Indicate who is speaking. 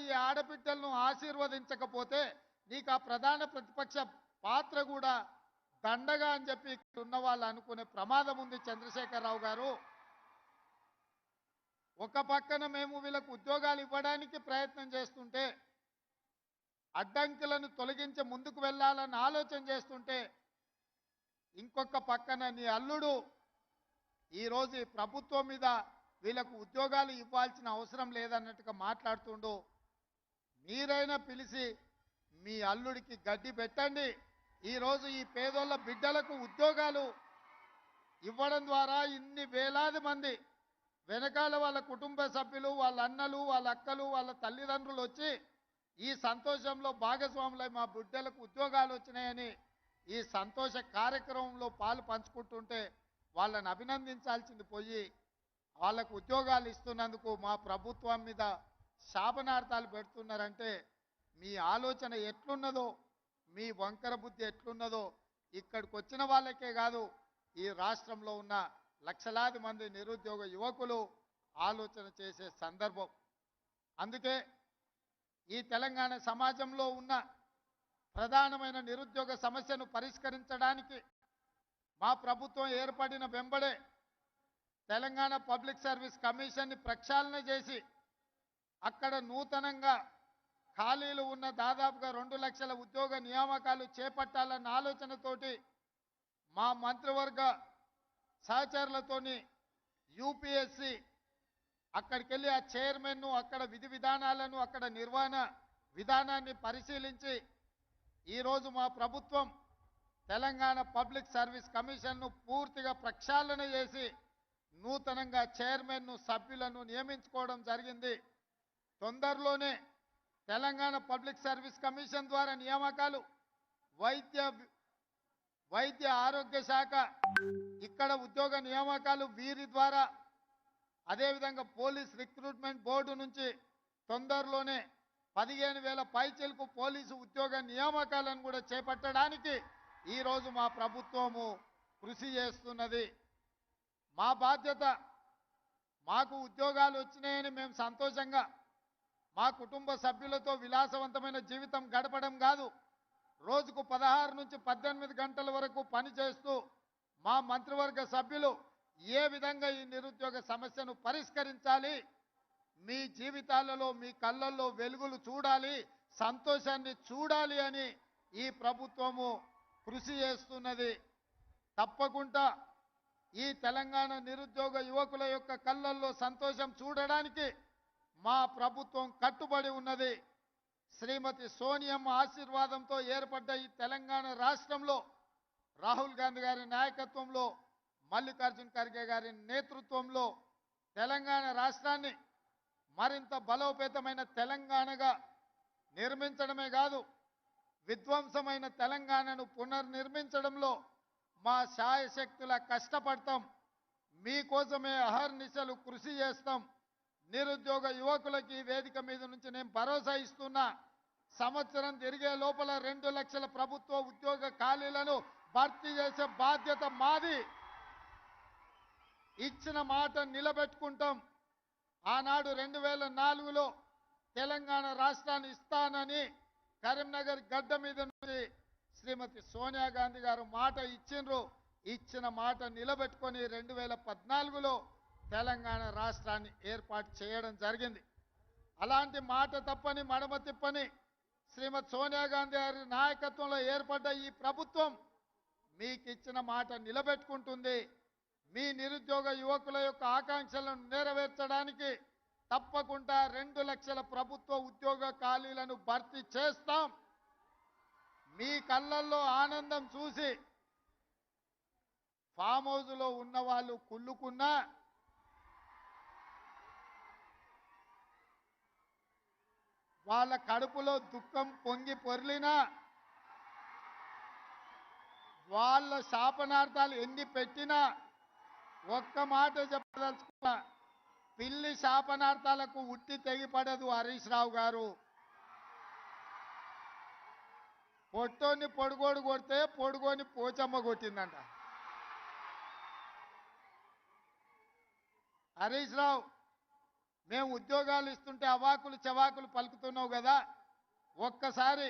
Speaker 1: ఈ ఆడబిడ్డలను ఆశీర్వదించకపోతే నీకు ఆ ప్రధాన ప్రతిపక్ష పాత్ర కూడా దండగా అని చెప్పి ఉన్న వాళ్ళు అనుకునే ప్రమాదం ఉంది చంద్రశేఖరరావు గారు. ఒక పక్కన మేము వీళ్ళకు ఉద్యోగాలు ఇవ్వడానికి ప్రయత్నం చేస్తుంటే అడ్డంకులను తొలగించి ముందుకు వెళ్ళాలని ఆలోచన చేస్తుంటే ఇంకొక పక్కన నీ అల్లుడు ఈరోజు ప్రభుత్వం మీద వీళ్ళకు ఉద్యోగాలు ఇవ్వాల్సిన అవసరం లేదన్నట్టుగా మాట్లాడుతుండు. మీరైనా పిలిచి మీ అల్లుడికి గడ్డి పెట్టండి. ఈరోజు ఈ పేదోళ్ళ బిడ్డలకు ఉద్యోగాలు ఇవ్వడం ద్వారా ఇన్ని వేలాది మంది వెనకాల వాళ్ళ కుటుంబ సభ్యులు వాళ్ళ అన్నలు వాళ్ళ అక్కలు వాళ్ళ తల్లిదండ్రులు వచ్చి ఈ సంతోషంలో భాగస్వాములై మా బిడ్డలకు ఉద్యోగాలు వచ్చినాయని ఈ సంతోష కార్యక్రమంలో పాలు పంచుకుంటుంటే వాళ్ళని అభినందించాల్సింది పోయి వాళ్ళకు ఉద్యోగాలు ఇస్తున్నందుకు మా ప్రభుత్వం మీద శాపనార్థాలు పెడుతున్నారంటే మీ ఆలోచన ఎట్లున్నదో మీ వంకర బుద్ధి ఎట్లున్నదో ఇక్కడికి వచ్చిన వాళ్ళకే కాదు ఈ రాష్ట్రంలో ఉన్న లక్షలాది మంది నిరుద్యోగ యువకులు ఆలోచన చేసే సందర్భం. అందుకే ఈ తెలంగాణ సమాజంలో ఉన్న ప్రధానమైన నిరుద్యోగ సమస్యను పరిష్కరించడానికి మా ప్రభుత్వం ఏర్పడిన వెంబడే తెలంగాణ పబ్లిక్ సర్వీస్ కమిషన్ని ప్రక్షాళన చేసి అక్కడ నూతనంగా ఖాళీలు ఉన్న దాదాపుగా రెండు లక్షల ఉద్యోగ నియామకాలు చేపట్టాలన్న ఆలోచనతోటి మా మంత్రివర్గ సహచరులతోని యూపీఎస్సి అక్కడికి వెళ్ళి ఆ చైర్మన్ను అక్కడ విధి విధానాలను అక్కడ నిర్వహణ విధానాన్ని పరిశీలించి ఈరోజు మా ప్రభుత్వం తెలంగాణ పబ్లిక్ సర్వీస్ కమిషన్ను పూర్తిగా ప్రక్షాళన చేసి నూతనంగా చైర్మన్ను సభ్యులను నియమించుకోవడం జరిగింది. తొందరలోనే తెలంగాణ పబ్లిక్ సర్వీస్ కమిషన్ ద్వారా నియామకాలు వైద్య వైద్య ఆరోగ్య శాఖ ఇక్కడ ఉద్యోగ నియామకాలు వీరి ద్వారా అదేవిధంగా పోలీస్ రిక్రూట్మెంట్ బోర్డు నుంచి తొందరలోనే పదిహేను వేల పైచలకు పోలీసు ఉద్యోగ నియామకాలను కూడా చేపట్టడానికి ఈరోజు మా ప్రభుత్వము కృషి చేస్తున్నది. మా బాధ్యత మాకు ఉద్యోగాలు వచ్చినాయని మేము సంతోషంగా మా కుటుంబ సభ్యులతో విలాసవంతమైన జీవితం గడపడం కాదు. రోజుకు పదహారు నుంచి పద్దెనిమిది గంటల వరకు పనిచేస్తూ మా మంత్రివర్గ సభ్యులు ఏ విధంగా ఈ నిరుద్యోగ సమస్యను పరిష్కరించాలి? మీ జీవితాలలో మీ కళ్ళల్లో వెలుగులు చూడాలి సంతోషాన్ని చూడాలి అని ఈ ప్రభుత్వము కృషి చేస్తున్నది. తప్పకుండా ఈ తెలంగాణ నిరుద్యోగ యువకుల యొక్క కళ్ళల్లో సంతోషం చూడడానికి మా ప్రభుత్వం కట్టుబడి ఉన్నది. శ్రీమతి సోనియమ్మ ఆశీర్వాదంతో ఏర్పడ్డ ఈ తెలంగాణ రాష్ట్రంలో రాహుల్ గాంధీ గారి నాయకత్వంలో మల్లికార్జున్ ఖర్గే గారి నేతృత్వంలో తెలంగాణ రాష్ట్రాన్ని మరింత బలోపేతమైన తెలంగాణగా నిర్మించడమే కాదు విధ్వంసమైన తెలంగాణను పునర్నిర్మించడంలో మా శాయశక్తుల కష్టపడతాం. మీకోసమే అహర్నిశలు కృషి చేస్తాం. నిరుద్యోగ యువకులకి వేదిక మీద నుంచి నేను భరోసా ఇస్తున్నా. సంవత్సరం తిరిగే లోపల రెండు లక్షల ప్రభుత్వ ఉద్యోగ ఖాళీలను భర్తీ చేసే బాధ్యత మాది. ఇచ్చిన మాట నిలబెట్టుకుంటాం. ఆనాడు రెండు వేల నాలుగులో తెలంగాణ రాష్ట్రాన్ని ఇస్తానని కరీంనగర్ గడ్డ మీద నుంచి శ్రీమతి సోనియా గాంధీ గారు మాట ఇచ్చిండ్రు. ఇచ్చిన మాట నిలబెట్టుకొని రెండు వేల పద్నాలుగులో తెలంగాణ రాష్ట్రాన్ని ఏర్పాటు చేయడం జరిగింది. అలాంటి మాట తప్పని మడమ తిప్పని శ్రీమతి సోనియా గాంధీ గారి నాయకత్వంలో ఏర్పడ్డ ఈ ప్రభుత్వం మీకు ఇచ్చిన మాట నిలబెట్టుకుంటుంది. మీ నిరుద్యోగ యువకుల యొక్క ఆకాంక్షలను నెరవేర్చడానికి తప్పకుండా రెండు లక్షల ప్రభుత్వ ఉద్యోగ ఖాళీలను భర్తీ చేస్తాం. మీ కళ్ళల్లో ఆనందం చూసి ఫామ్ హౌజ్లో ఉన్న వాళ్ళు కుళ్ళుకున్నా వాళ్ళ కడుపులో దుఃఖం పొంగి పొర్లినా వాళ్ళ శాపనార్థాలు ఎన్ని పెట్టినా ఒక్క మాట చెప్పదలుచుకున్నా పిల్లి శాపనార్థాలకు ఉట్టి తెగిపడదు హరీష్ రావు గారు. పొట్టోని పొడుగోడు కొడితే పొడుగోని పోచమ్మ కొట్టిందంట. హరీష్ రావు మేము ఉద్యోగాలు ఇస్తుంటే అవాకులు చవాకులు పలుకుతున్నావు కదా? ఒక్కసారి